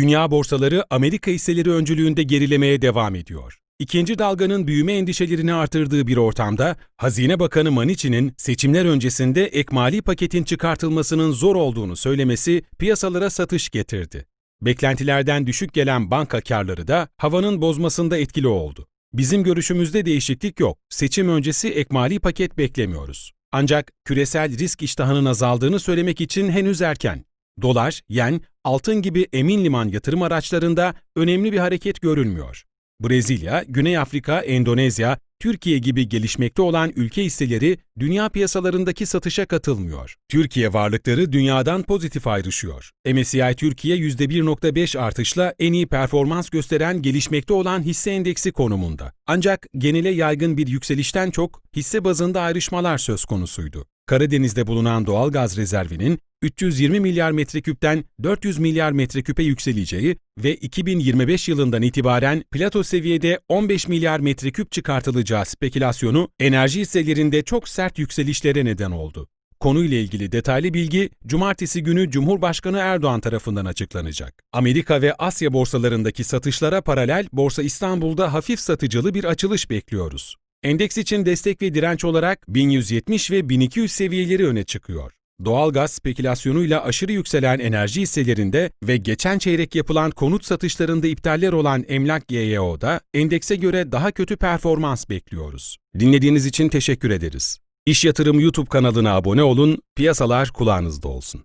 Dünya borsaları Amerika hisseleri öncülüğünde gerilemeye devam ediyor. İkinci dalganın büyüme endişelerini artırdığı bir ortamda, Hazine Bakanı Maniçi'nin seçimler öncesinde ek mali paketin çıkartılmasının zor olduğunu söylemesi piyasalara satış getirdi. Beklentilerden düşük gelen banka karları da havanın bozmasında etkili oldu. Bizim görüşümüzde değişiklik yok. Seçim öncesi ek mali paket beklemiyoruz. Ancak küresel risk iştahının azaldığını söylemek için henüz erken. Dolar, yen, altın gibi emin liman yatırım araçlarında önemli bir hareket görülmüyor. Brezilya, Güney Afrika, Endonezya, Türkiye gibi gelişmekte olan ülke hisseleri dünya piyasalarındaki satışa katılmıyor. Türkiye varlıkları dünyadan pozitif ayrışıyor. MSCI Türkiye %1.5 artışla en iyi performans gösteren gelişmekte olan hisse endeksi konumunda. Ancak genele yaygın bir yükselişten çok hisse bazında ayrışmalar söz konusuydu. Karadeniz'de bulunan doğal gaz rezervinin 320 milyar metreküpten 400 milyar metreküpe yükseleceği ve 2025 yılından itibaren plato seviyede 15 milyar metreküp çıkartılacağı spekülasyonu enerji hisselerinde çok sert yükselişlere neden oldu. Konuyla ilgili detaylı bilgi cumartesi günü Cumhurbaşkanı Erdoğan tarafından açıklanacak. Amerika ve Asya borsalarındaki satışlara paralel Borsa İstanbul'da hafif satıcılı bir açılış bekliyoruz. Endeks için destek ve direnç olarak 1170 ve 1200 seviyeleri öne çıkıyor. Doğalgaz spekülasyonuyla aşırı yükselen enerji hisselerinde ve geçen çeyrek yapılan konut satışlarında iptaller olan Emlak GYO'da endekse göre daha kötü performans bekliyoruz. Dinlediğiniz için teşekkür ederiz. İş Yatırım YouTube kanalına abone olun, piyasalar kulağınızda olsun.